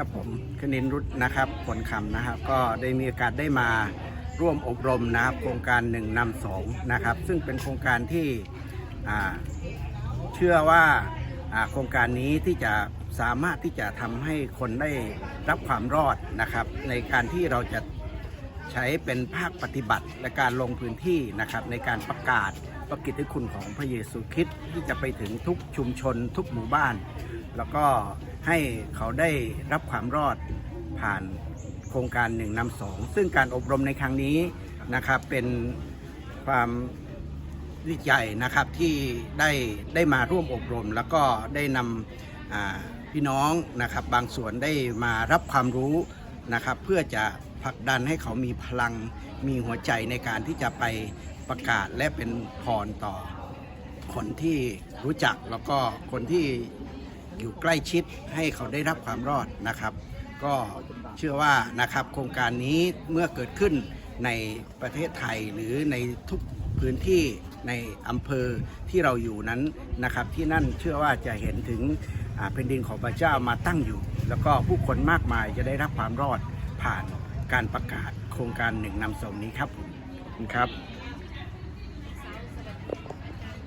ครับผมคณินรุตนะครับผลคำนะครับ ก็ได้มีโอกาสได้มาร่วมอบรมนะครับ โครงการหนึ่งนำสองนะครับ ซึ่งเป็นโครงการที่เชื่อว่าโครงการนี้ที่จะสามารถที่จะทำให้คนได้รับความรอดนะครับ ในการที่เราจะใช้เป็นภาคปฏิบัติและการลงพื้นที่นะครับ ในการประกาศพระกิตติคุณของพระเยซูคริสต์ที่จะไปถึงทุกชุมชนทุกหมู่บ้าน แล้วก็ให้เขาได้รับความรอดผ่านโครงการหนึ่งนำสองซึ่งการอบรมในครั้งนี้นะครับเป็นความดีใจนะครับที่ได้ได้มาร่วมอบรม แล้วก็ได้นำพี่น้องนะครับบางส่วนได้มารับความรู้นะครับ เพื่อจะผลักดันให้เขามีพลังมีหัวใจในการที่จะไปประกาศและเป็นพรต่อคนที่รู้จักแล้วก็คนที่ อยู่ใกล้ชิดให้เขาได้รับความรอดนะครับ ก็เชื่อว่านะครับโครงการนี้เมื่อเกิดขึ้นในประเทศไทยหรือในทุกพื้นที่ในอำเภอที่เราอยู่นั้นนะครับ ที่นั่นเชื่อว่าจะเห็นถึงแผ่นดินของพระเจ้ามาตั้งอยู่ แล้วก็ผู้คนมากมายจะได้รับความรอดผ่านการประกาศโครงการหนึ่งนำส่งนี้ครับผมขอบคุณครับ